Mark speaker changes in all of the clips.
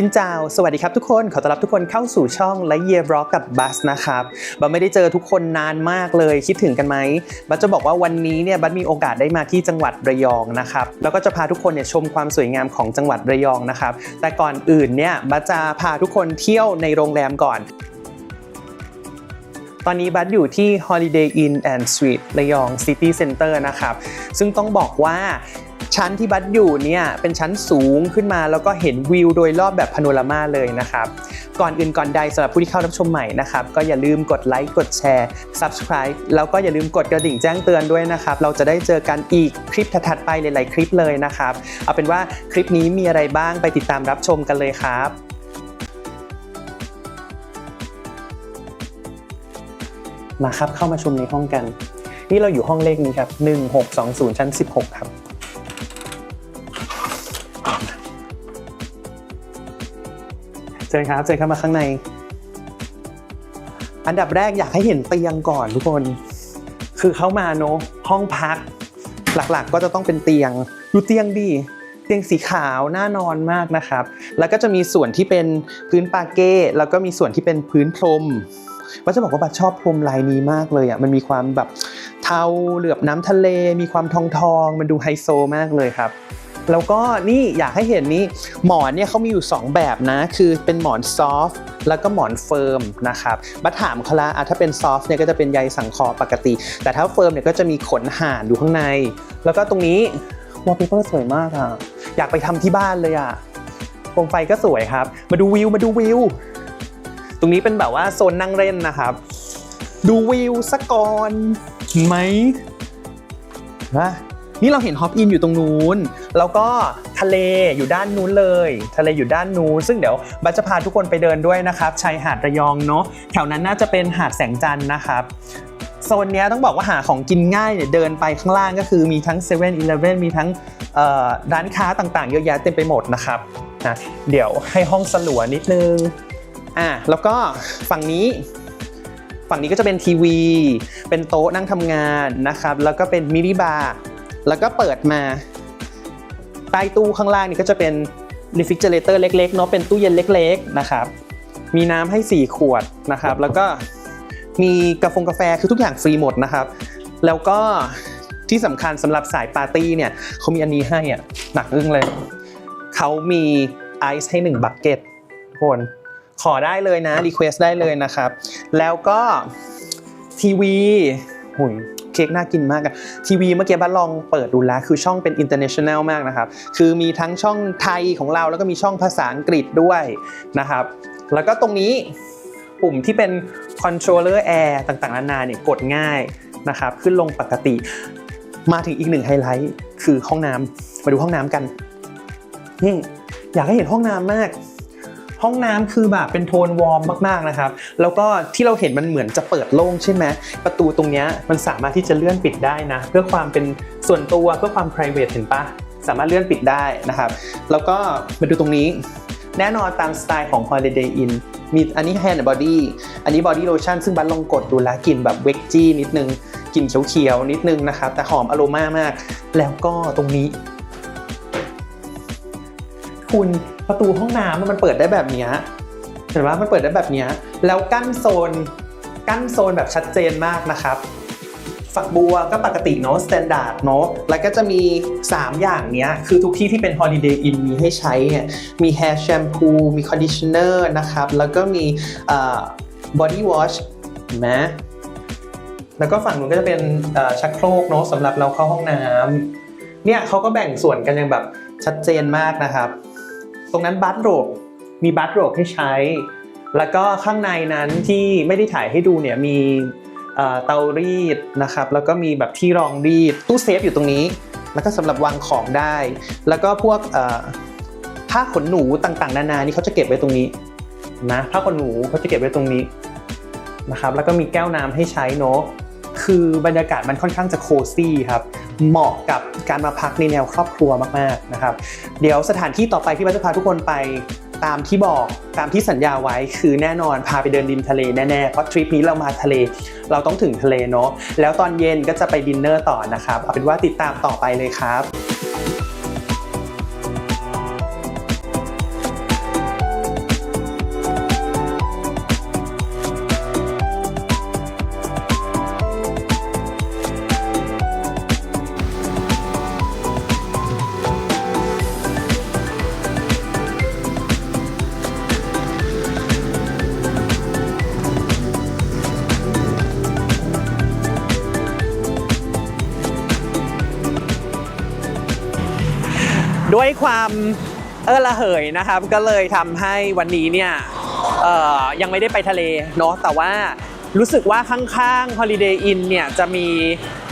Speaker 1: สินจ้าสวัสดีครับทุกคน ขอต้อนรับทุกคนเข้าสู่ช่องแลเยียบล็อกกับบัสนะครับ บัสไม่ได้เจอทุกคนนานมากเลย คิดถึงกันไหม บัสจะบอกว่าวันนี้เนี่ย บัสมีโอกาสได้มาที่จังหวัดระยองนะครับ แล้วก็จะพาทุกคนเนี่ยชมความสวยงามของจังหวัดระยองนะครับ แต่ก่อนอื่นเนี่ย บัสจะพาทุกคนเที่ยวในโรงแรมก่อนตอนนี้บัสอยู่ที่ Holiday Inn and Suite ระยอง City Center นะครับ ซึ่งต้องบอกว่า ชั้นที่บัสอยู่เนี่ยเป็นชั้นสูงขึ้นมาแล้วก็เห็นวิวโดยรอบแบบพาโนรามาเลยนะครับ ก่อนอื่นก่อนใดสำหรับผู้ที่เข้ารับชมใหม่นะครับ ก็อย่าลืมกดไลค์กดแชร์ Subscribe แล้วก็อย่าลืมกดกระดิ่งแจ้งเตือนด้วยนะครับ เราจะได้เจอกันอีกคลิปถัดไปหลาย ๆ คลิปเลยนะครับ เอาเป็นว่าคลิปนี้มีอะไรบ้างไปติดตามรับชมกันเลยครับมาครับเข้ามาชมในห้องกัน นี่เราอยู่ห้องเลขนี้ครับ1620ชั้น16 ครับ เชิญครับเชิญเข้ามาข้างใน อันดับแรกอยากให้เห็นเตียงก่อนทุกคน คือเข้ามาเนอะห้องพัก หลักๆก็จะต้องเป็นเตียงดูเตียงดีเตียงสีขาวน่านอนมากนะครับ แล้วก็จะมีส่วนที่เป็นพื้นปาเก้แล้วก็มีส่วนที่เป็นพื้นพรมว่าจะบอกว่าบัตชอบพรมลายนี้มากเลยอะมันมีความแบบเทาเหลือบน้ำทะเล มีความทองทองๆมันดูไฮโซมากเลยครับ แล้วก็นี่อยากให้เห็นนี่หมอนเนี่ยเขามีอยู่ 2 แบบนะ คือเป็นหมอนซอฟต์แล้วก็หมอนเฟิร์มนะครับบัตถามเขาละถ้าเป็นซอฟต์เนี่ยก็จะเป็นใยสังเคราะห์ปกติ แต่ถ้าเฟิร์มเนี่ยก็จะมีขนห่านอยู่ข้างใน แล้วก็ตรงนี้วอลเปเปอร์สวยมากอะอยากไปทำที่บ้านเลยอะโคมไฟก็สวยครับ มาดูวิวมาดูวิว ตรงนี้เป็นแบบว่าโซนนั่งเล่นนะครับ ดูวิวสักก่อนไหมนะ นี่เราเห็นฮอปอินอยู่ตรงนู้น แล้วก็ทะเลอยู่ด้านนู้นเลย ทะเลอยู่ด้านนู้น ซึ่งเดี๋ยวบัจะพาทุกคนไปเดินด้วยนะครับ ชายหาดระยองเนาะ แถวนั้นน่าจะเป็นหาดแสงจันทร์นะครับโซนนี้ต้องบอกว่าหาของกินง่ายเนี่ยเดินไปข้างล่างก็คือมีทั้ง7 e เ e ่ e อมีทั้งร้านค้าต่างๆ เยอะแยะเต็มไปหมดนะครับนะเดี๋ยวให้ห้องสลัวนิดนึงอะแล้วก็ฝั่งนี้ ฝั่งนี้ก็จะเป็นทีวี เป็นโต๊ะนั่งทำงานนะครับ แล้วก็เป็นมินิบาร์ แล้วก็เปิดมาใต้ตู้ข้างล่างนี่ก็จะเป็น refrigerator เล็กๆเนาะเป็นตู้เย็นเล็ก ๆนะครับ มีน้ำให้ 4 ขวดนะครับ แล้วก็มีกาแฟกาแฟคือทุกอย่างฟรีหมดนะครับ แล้วก็ที่สำคัญสำหรับสายปาร์ตี้เนี่ยเขามีอันนี้ให้อะหนักอึ้งเลย เขามีไอซ์ให้1บักเก็ตทุกคนขอได้เลยนะรีเควสได้เลยนะครับ แล้วก็ทีวีหุย เค้กน่ากินมากอะทีวีเมื่อกี้บัสลองเปิดดูแล้วคือช่องเป็น international มากนะครับ คือมีทั้งช่องไทยของเราแล้วก็มีช่องภาษาอังกฤษด้วยนะครับ แล้วก็ตรงนี้ปุ่มที่เป็น controller air ต่างๆ นานาเนี่ยกดง่ายนะครับ ขึ้นลงปกติ มาถึงอีกหนึ่งไฮไลท์คือห้องน้ำมาดูห้องน้ำกันนี่อยากให้เห็นห้องน้ำมาก ห้องน้ำคือแบบเป็นโทนวอร์มมากๆนะครับ แล้วก็ที่เราเห็นมันเหมือนจะเปิดโล่งใช่ไหมประตูตรงนี้มันสามารถที่จะเลื่อนปิดได้นะ เพื่อความเป็นส่วนตัวเพื่อความ p r i v a t e เห็นปะสามารถเลื่อนปิดได้นะครับ แล้วก็มาดูตรงนี้ แน่นอนตามสไตล์ของ Holiday Inn มีอันนี้ Hand and Body อันนี้ Body Lotion ซึ่งบันลองกดดูแลกลิ่นแบบเวกจี้นิดนึงกลิ่นเขียวๆนิดนึงนะครับ แต่หอมอโรมามาก แล้วก็ตรงนี้ คุณ ประตูห้องน้ำมันเปิดได้แบบนี้เห็นว่ามันเปิดได้แบบนี้แล้วกั้นโซนกั้นโซนแบบชัดเจนมากนะครับ ฝักบัวก็ปกติเนาะสแตนดาร์ดเนาะแล้วก็จะมี 3 อย่างเนี้ย คือทุกที่ที่เป็น Holiday Inn มีให้ใช้เนี่ยมี hair shampoo มี conditioner นะครับ แล้วก็มีเอ่อ body wash เห็นไหมแล้วก็ฝั่งนู้นก็จะเป็นชักโครกเนาะสำหรับเราเข้าห้องน้ำเนี่ยเขาก็แบ่งส่วนกันอย่างแบบชัดเจนมากนะครับ ตรงนั้นบัตโรบมีบัตโรบให้ใช้ แล้วก็ข้างในนั้นที่ไม่ได้ถ่ายให้ดูเนี่ยมีเตารีดนะครับ แล้วก็มีแบบที่รองรีดตู้เซฟอยู่ตรงนี้ แล้วก็สำหรับวางของได้ แล้วก็พวกผ้าขนหนูต่างๆ นานานี่เขาจะเก็บไว้ตรงนี้นะผ้าขนหนูเขาจะเก็บไว้ตรงนี้นะครับ แล้วก็มีแก้วน้ำให้ใช้เนาะคือบรรยากาศมันค่อนข้างจะโคซี่ครับ เหมาะกับการมาพักในแนวครอบครัวมากๆนะครับ เดี๋ยวสถานที่ต่อไปที่บัสจะพาทุกคนไปตามที่บอกตามที่สัญญาไว้คือแน่นอนพาไปเดินริมทะเลแน่ๆเพราะทริปนี้เรามาทะเล เราต้องถึงทะเลเนาะแล้วตอนเย็นก็จะไปดินเนอร์ต่อนะครับเอาเป็นว่าติดตามต่อไปเลยครับ ด้วยความเออละเหยนะครับ ก็เลยทำให้วันนี้เนี่ยเอ่อยังไม่ได้ไปทะเลเนาะแต่ว่ารู้สึกว่าข้างๆ Holiday Inn เนี่ยจะมี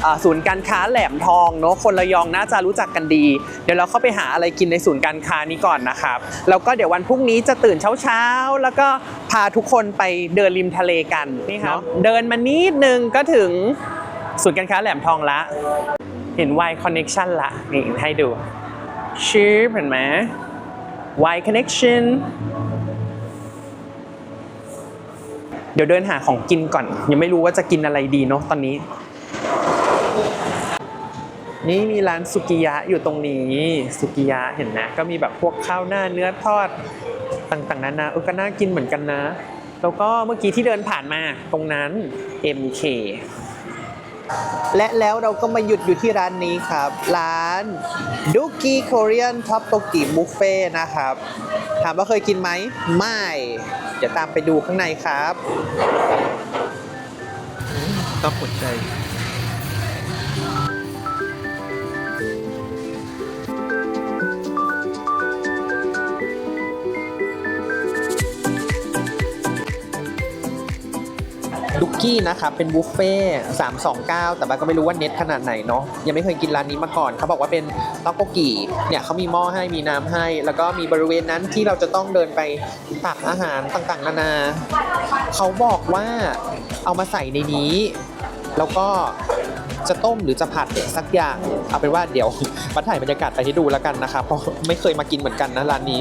Speaker 1: เอ่อศูนย์การค้าแหลมทองเนาะคนระยองน่าจะรู้จักกันดี เดี๋ยวเราเข้าไปหาอะไรกินในศูนย์การค้านี้ก่อนนะครับแล้วก็เดี๋ยววันพรุ่งนี้จะตื่นเช้าๆ แล้วก็พาทุกคนไปเดินริมทะเลกันนี่ครับเดินมานิดนึงก็ถึงศูนย์การค้าแหลมทองละ เห็น Y Connection ละนี่ให้ดู ชื่อเห็นไหม Y Connection เดี๋ยวเดินหาของกินก่อน ยังไม่รู้ว่าจะกินอะไรดีเนาะตอนนี้ นี่มีร้านสุกิยะอยู่ตรงนี้สุกิยะเห็นไหมก็มีแบบพวกข้าวหน้าเนื้อทอดต่างๆนานาเออก็น่ากินเหมือนกันนะ แล้วก็เมื่อกี้ที่เดินผ่านมาตรงนั้น MK และแล้วเราก็มาหยุดอยู่ที่ร้านนี้ครับ ร้านดุกี้โคเรียนท็อปโตกิบุฟเฟ่นะครับ ถามว่าเคยกินไหม ไม่ เดี๋ยวตามไปดูข้างในครับต้องหัวใจ ดุกกี้นะครับเป็นบุฟเฟ่329แต่บ้าก็ไม่รู้ว่าเน็ตขนาดไหนเนาะยังไม่เคยกินร้านนี้มาก่อน เขาบอกว่าเป็นต๊อกโกกีเนี่ยเขามีหม้อให้มีน้ำให้ แล้วก็มีบริเวณนั้นที่เราจะต้องเดินไปตักอาหารต่างๆ นานา เขาบอกว่าเอามาใส่ในนี้ แล้วก็จะต้มหรือจะผัดสักอย่าง เอาเป็นว่าเดี๋ยวมาถ่ายบรรยากาศไปให้ดูแล้วกันนะครับเพราะไม่เคยมากินเหมือนกันนะร้านนี้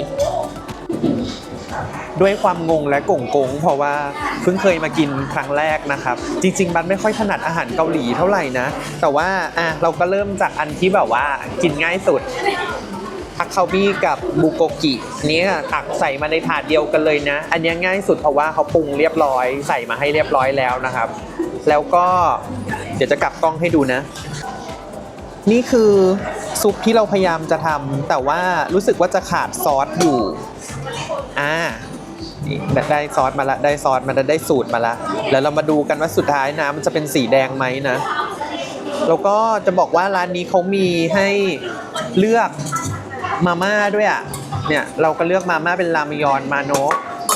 Speaker 1: ด้วยความงงและกงกงเพราะว่าเพิ่งเคยมากินครั้งแรกนะครับ จริง ๆ บันไม่ค่อยถนัดอาหารเกาหลีเท่าไหร่นะ แต่ว่าอะเราก็เริ่มจากอันที่แบบว่ากินง่ายสุดทักคาบี้กับบุโกกิเนี่ยตักใส่มาในถาดเดียวกันเลยนะ อันนี้ง่ายสุดเพราะว่าเขาปรุงเรียบร้อย ใส่มาให้เรียบร้อยแล้วนะครับ แล้วก็เดี๋ยวจะกลับกล้องให้ดูนะ นี่คือซุปที่เราพยายามจะทำแต่ว่ารู้สึกว่าจะขาดซอสอยู่อ่า ได้ซอสมาละได้ซอสมาแล้วได้สูตรมาละแล้วเรามาดูกันว่าสุดท้ายน้ำมันจะเป็นสีแดงไหมนะ แล้วก็จะบอกว่าร้านนี้เขามีให้เลือกมาม่าด้วยอะเนี่ยเราก็เลือกมาม่าเป็นรามยอนมาโนะ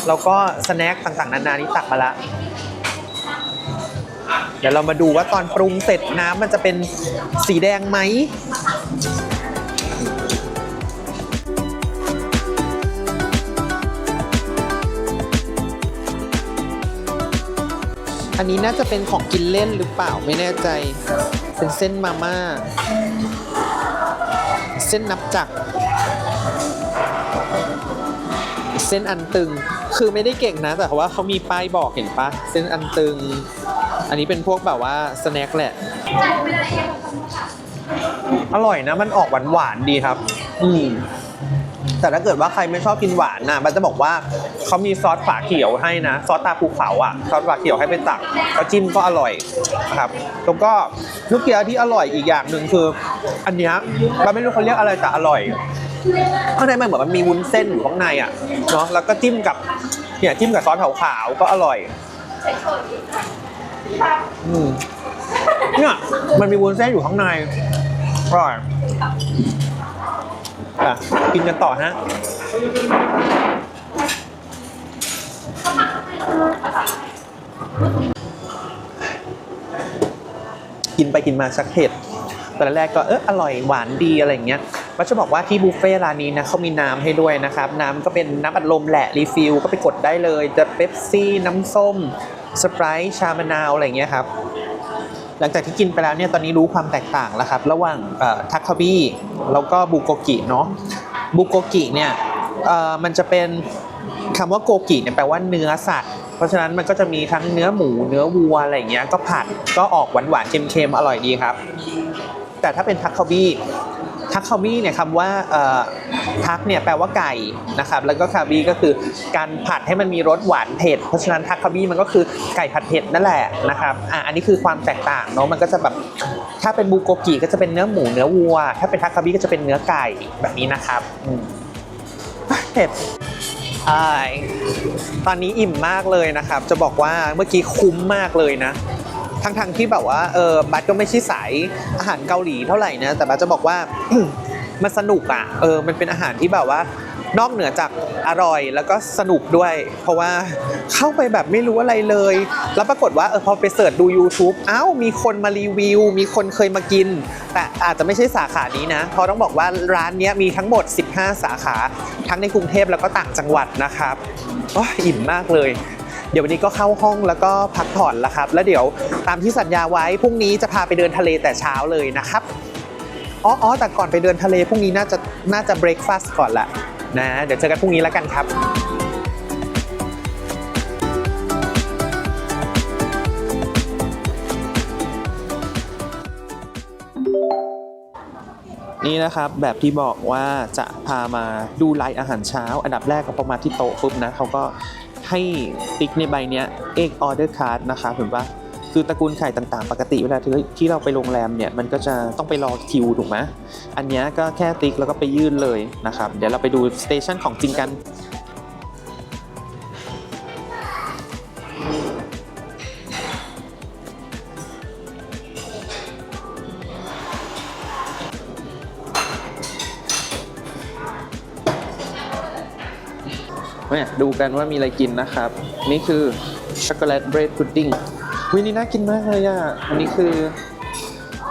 Speaker 1: แล้วก็สแน็คต่างๆนานานี่ตักมาละเดี๋ยวเรามาดูว่าตอนปรุงเสร็จน้ำมันจะเป็นสีแดงไหม อันนี้น่าจะเป็นของกินเล่นหรือเปล่าไม่แน่ใจ เป็นเส้นมาม่า เส้นนับจักรเส้นอันตึง คือไม่ได้เก่งนะ แต่ว่าเขามีป้ายบอกเห็นปะ เส้นอันตึง อันนี้เป็นพวกแบบว่าสแน็คแหละ อร่อยนะ มันออกหวานหวานๆดีครับ อืมแต่ถ้าเกิดว่าใครไม่ชอบกินหวานนะมันจะบอกว่า เขามีซอสฝาเขียวให้นะ ซอสตาภูเขาอะ ซอสฝาเขียวให้ไปตักแล้วจิ้มก็อร่อยนะครับแล้วก็ลูกเกี๊ยวที่อร่อยอีกอย่างหนึ่งคือ อันเนี้ยเราไม่รู้เขาเรียกอะไรแต่อร่อยข้างในมันเหมือนมันมีวุ้นเส้นอยู่ข้างในอะเนาะแล้วก็จิ้มกับเนี่ยจิ้มกับซอสขาวๆก็อร่อยอืมเนี่ยมันมีวุ้นเส้นอยู่ข้างในอร่อยอะกินกันต่อฮะ กินไปกินมาชักเผ็ดตอนแรกก็เอออร่อยหวานดีอะไรอย่างเงี้ยว่าจะบอกว่าที่บุฟเฟ่ร้านนี้นะเขามีน้ำให้ด้วยนะครับ น้ำก็เป็นน้ำอัดลมแหละรีฟิลก็ไปกดได้เลยจะเป๊ปซี่น้ำส้มสไปร์ชามะนาวอะไรอย่างเงี้ยครับหลังจากที่กินไปแล้วเนี่ยตอนนี้รู้ความแตกต่างแล้วครับ ระหว่างทักคาบี้แล้วก็บุโกกิเนาะบุโกกิเนี่ยเอ่อมันจะเป็น คำว่าโกกิเนี่ยแปลว่าเนื้อสัตว์ เพราะฉะนั้นมันก็จะมีทั้งเนื้อหมู เนื้อวัวอะไรอย่างเงี้ย ก็ผัด ก็ออกหวานหวานๆเค็มๆ อร่อยดีครับ แต่ถ้าเป็นทักคาบี้ทักคาบี้เนี่ยคำว่าทักเนี่ยแปลว่าไก่นะครับ แล้วก็คาบี้ก็คือการผัดให้มันมีรสหวานเผ็ด เพราะฉะนั้นทักคาบี้มันก็คือไก่ผัดเผ็ดนั่นแหละนะครับ อะอันนี้คือความแตกต่างเนาะ มันก็จะแบบ ถ้าเป็นบูโกกิก็จะเป็นเนื้อหมูเนื้อวัว ถ้าเป็นทักคาบี้ก็จะเป็นเนื้อไก่แบบนี้นะครับเผ็ด ใช่ตอนนี้อิ่มมากเลยนะครับ จะบอกว่าเมื่อกี้คุ้มมากเลยนะ ทั้งทงๆที่แบบว่าเออบัตก็ไม่ใช่สายอาหารเกาหลีเท่าไหร่นะ แต่บัตจะบอกว่า มันสนุกอะ เออ มันเป็นอาหารที่แบบว่า นอกเหนือจากอร่อยแล้วก็สนุกด้วย เพราะว่าเข้าไปแบบไม่รู้อะไรเลย แล้วปรากฏว่าเออพอไปเสิร์ชดู YouTube อ้าวมีคนมารีวิว มีคนเคยมากิน แต่อาจจะไม่ใช่สาขานี้นะ เพราะต้องบอกว่าร้านนี้มีทั้งหมด 15 สาขา ทั้งในกรุงเทพแล้วก็ต่างจังหวัดนะครับอ้ยอิ่มมากเลยเดี๋ยววันนี้ก็เข้าห้องแล้วก็พักผ่อนแล้วครับ แล้วเดี๋ยวตามที่สัญญาไว้พรุ่งนี้จะพาไปเดินทะเลแต่เช้าเลยนะครับ อ๋ออแต่ก่อนไปเดินทะเลพรุ่งนี้น่าจะน่าจะเบรกฟาสต์ก่อนละนะ เดี๋ยวเจอกันพรุ่งนี้แล้วกันครับนี่นะครับแบบที่บอกว่าจะพามาดูไลน์อาหารเช้า อันดับแรกก็พอมาที่โต๊ะปุ๊บนะเขาก็ให้ติ๊กในใบเนี้ยเอกออเดอร์คาร์ดนะคะเห็นปะ คือตระกูลไข่ต่างๆ ปกติเวลาที่เราไปโรงแรมเนี่ยมันก็จะต้องไปรอคิวถูกไหมอันนี้ก็แค่ติ๊กแล้วก็ไปยื่นเลยนะครับเดี๋ยวเราไปดูสเตชันของจริงกันเนี่ยดูกันว่ามีอะไรกินนะครับ นี่คือช็อกโกแลตเบรดพุดดิ้ง วินี่น่ากินมากเลยอะ อันนี้คือ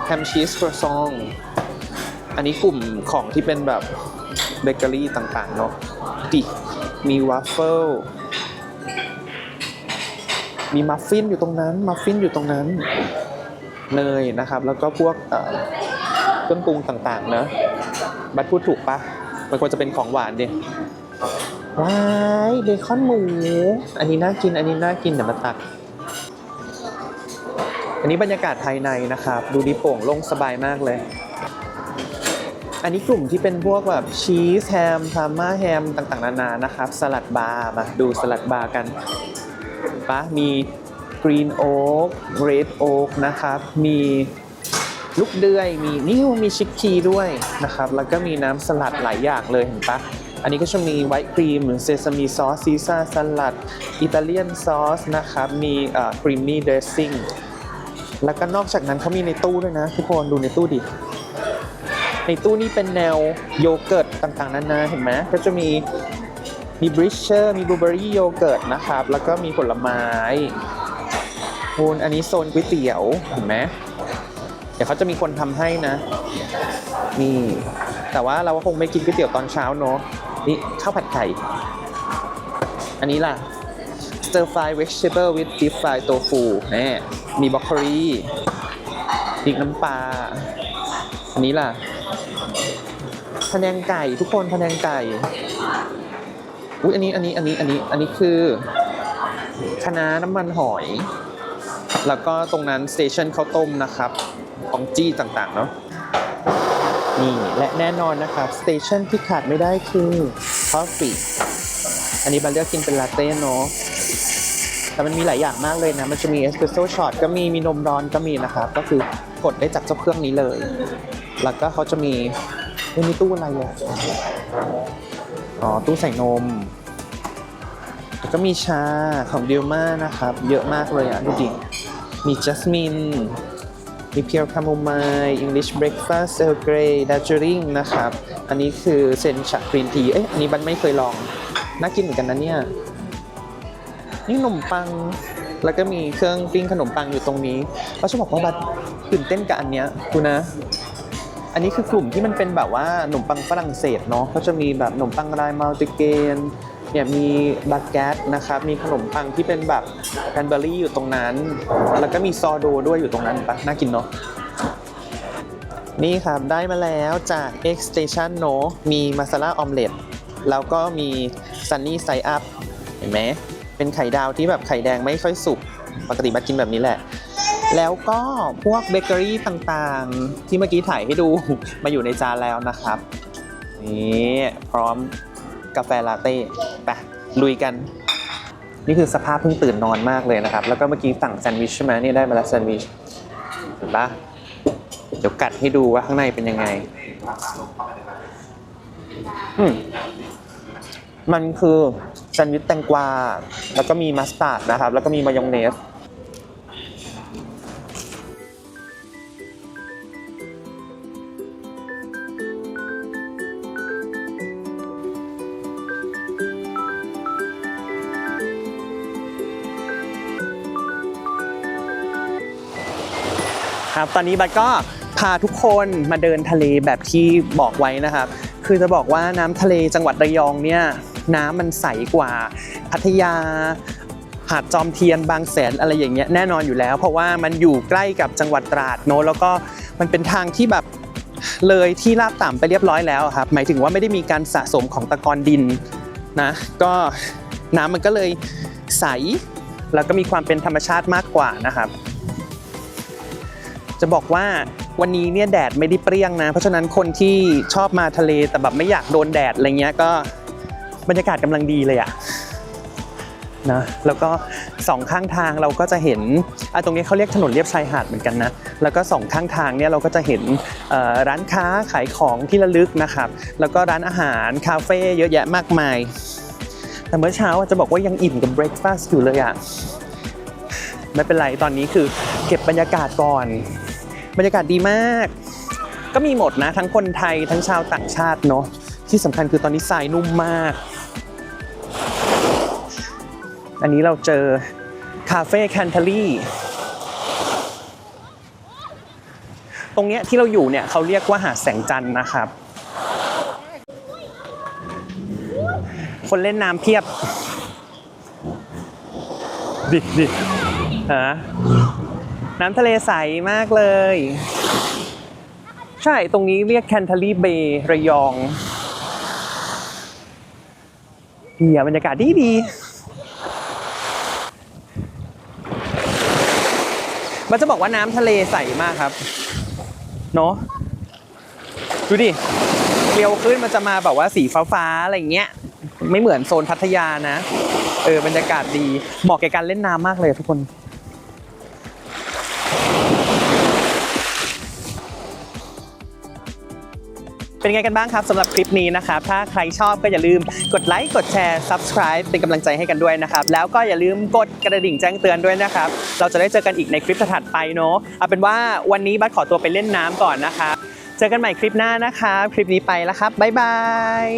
Speaker 1: แฮมชีสครัวซอง อันนี้กลุ่มของที่เป็นแบบเบเกอรี่ต่างๆเนาะดิมีวาฟเฟิล มีมัฟฟินอยู่ตรงนั้น มัฟฟินอยู่ตรงนั้น เนยนะครับ แล้วก็พวกเครื่องปรุงต่างๆเนะบัตพูดถูกปะมันควรจะเป็นของหวานดิว้ายเบคอนหมู อันนี้น่ากิน อันนี้น่ากินเดี๋ยวมาตัก อันนี้บรรยากาศภายในนะครับ ดูดีโป่งโล่งสบายมากเลย อันนี้กลุ่มที่เป็นพวกแบบชีสแฮมพาร์มาแฮมต่างๆ นานานะครับ สลัดบาร์มาดูสลัดบาร์กันปะมีกรีนโอ๊กเรดโอ๊กนะครับ มีลูกเดือย มีนี่มีชิคคีด้วยนะครับ แล้วก็มีน้ำสลัดหลายอย่างเลยเห็นปะอันนี้ก็จะมีไวท์ครีมเซซามีซอสซีซ่าสลัด อิตาเลียนซอสนะครับ มีครีมมี่เดรสซิ่ง แล้วก็นอกจากนั้นเขามีในตู้ด้วยนะ ทุกคนดูในตู้ดิ ในตู้นี้เป็นแนวโยเกิร์ตต่างๆนานาเห็นไหมก็จะมีมีบริชเชอร์มีบลูเบอรี่โยเกิร์ตนะครับ แล้วก็มีผลไม้คุณอันนี้โซนก๋วยเตี๋ยวเห็นไหมเดี๋ยวเขาจะมีคนทำให้นะ นี่ แต่ว่าเราก็คงไม่กินก๋วยเตี๋ยวตอนเช้าเนอะนี่ข้าวผัดไข่อันนี้ล่ะ stir fry vegetable with deep fried tofu นี่ มีบรอกโคลีพริกน้ำปลา อันนี้ล่ะพะแนงไก่ทุกคนพะแนงไก่ อุ้ยอันนี้อันนี้อันนี้อันนี้อันนี้คือคะน้าน้ำมันหอย แล้วก็ตรงนั้นสเตชันข้าวต้มนะครับของจี้ต่างๆเนาะนี่และแน่นอนนะครับสเตชันที่ขาดไม่ได้คือคอฟฟี่อันนี้บันเลือกกินเป็นลาเต้เนาะ แต่มันมีหลายอย่างมากเลยนะ มันจะมีเอสเปรสโซ่ช็อตก็มีมีนมร้อนก็มีนะครับ ก็คือกดได้จากเจ้าเครื่องนี้เลย แล้วก็เขาจะมีเอ้ยมีตู้อะไรอะอ๋อตู้ใส่นมแล้วก็มีชาของดิลมานะครับ เยอะมากเลยอะดูดิมีจัสมินมีเพียวคาโมไมล์ English Breakfast Earl Grey Darjeeling นะครับ อันนี้คือเซนช a กรีนที เอ๊ะอันนี้บันไม่เคยลอง น่ากินเหมือนกันนะเนี่ย นี่ขนมปัง แล้วก็มีเครื่องปิ้งขนมปังอยู่ตรงนี้เราจะบอกว่าบันตื่นเต้นกับอันเนี้ยดูนะ อันนี้คือกลุ่มที่มันเป็นแบบว่าขนมปังฝรั่งเศสเนาะเขาจะมีแบบขนมปังลายมัลติเกนเนี่ยมีบาเกตนะครับ มีขนมปังที่เป็นแบบแคนเบอรี่อยู่ตรงนั้น แล้วก็มีซอโดด้วยอยู่ตรงนั้นปะน่ากินเนาะนี่ครับ ได้มาแล้วจาก X Station เนอะมีมาซาล่าออมเล็ตแล้วก็มี Sunny Side Up เห็นไหม เป็นไข่ดาวที่แบบไข่แดงไม่ค่อยสุกปกติมากินแบบนี้แหละ แล้วก็พวกเบเกอรี่ต่างๆ ที่เมื่อกี้ถ่ายให้ดูมาอยู่ในจานแล้วนะครับนี่พร้อมกาแฟลาเต้ไปลุยกัน นี่คือสภาพเพิ่งตื่นนอนมากเลยนะครับ แล้วก็เมื่อกี้สั่งแซนด์วิชใช่ไหมนี่ได้มาแล้วแซนด์วิชเห็นปะเดี๋ยวกัดให้ดูว่าข้างในเป็นยังไงอืมมันคือ แซนด์วิชแตงกวา แล้วก็มีมัสตาร์ดนะครับ แล้วก็มีมายองเนส ครับ ตอนนี้บัตก็พาทุกคนมาเดินทะเลแบบที่บอกไว้นะครับ คือจะบอกว่าน้ำทะเลจังหวัดระยองเนี่ย น้ำมันใสกว่าพัทยาหาดจอมเทียนบางแสนอะไรอย่างเงี้ยแน่นอนอยู่แล้ว เพราะว่ามันอยู่ใกล้กับจังหวัดตราดโนอะแล้วก็มันเป็นทางที่แบบเลยที่ราบต่ำไปเรียบร้อยแล้วครับหมายถึงว่าไม่ได้มีการสะสมของตะกอนดินนะก็น้ำมันก็เลยใส แล้วก็มีความเป็นธรรมชาติมากกว่านะครับ จะบอกว่าวันนี้เนี่ยแดดไม่ได้เปรี้ยงนะ เพราะฉะนั้นคนที่ชอบมาทะเลแต่แบบไม่อยากโดนแดดอะไรเงี้ยก็ บรรยากาศกำลังดีเลยอะนะแล้วก็สองข้างทางเราก็จะเห็นอะตรงนี้เขาเรียกถนนเลียบชายหาดเหมือนกันนะแล้วก็สองข้างทางเนี่ยเราก็จะเห็นร้านค้าขายของที่ระลึกนะครับแล้วก็ร้านอาหารคาเฟ่เยอะแยะมากมาย แต่เมื่อเช้าจะบอกว่ายังอิ่มกับเบรคฟาสต์อยู่เลยอะไม่เป็นไรตอนนี้คือเก็บบรรยากาศก่อน บรรยากาศดีมาก ก็มีหมดนะทั้งคนไทยทั้งชาวต่างชาติเนาะที่สำคัญคือตอนนี้ทรายนุ่มมาก อันนี้เราเจอคาเฟ่แคนเทอรี่ตรงเนี้ยที่เราอยู่เนี่ยเขาเรียกว่าหาดแสงจันทร์นะครับ คนเล่นน้ำเพียบ ดิดิฮะน้ำทะเลใสมากเลย ใช่ตรงนี้เรียกแคนทารีเบย์ระยองดีอะบรรยากาศดีดี มันจะบอกว่าน้ำทะเลใสมากครับ เนอะดูดิเกลียวขึ้นมันจะมาแบบว่าสีฟ้าๆอะไรเงี้ย ไม่เหมือนโซนพัทยานะ เออบรรยากาศดี เหมาะแก่การเล่นน้ำมากเลยทุกคน เป็นไงกันบ้างครับสำหรับคลิปนี้นะครับถ้าใครชอบก็อย่าลืมกดไลค์กดแชร์ subscribe เป็นกำลังใจให้กันด้วยนะครับ แล้วก็อย่าลืมกดกระดิ่งแจ้งเตือนด้วยนะครับ เราจะได้เจอกันอีกในคลิปถัดไปเนาะเอาเป็นว่าวันนี้บัสขอตัวไปเล่นน้ำก่อนนะครับเจอกันใหม่คลิปหน้านะครับ คลิปนี้ไปแล้วครับบ๊ายบาย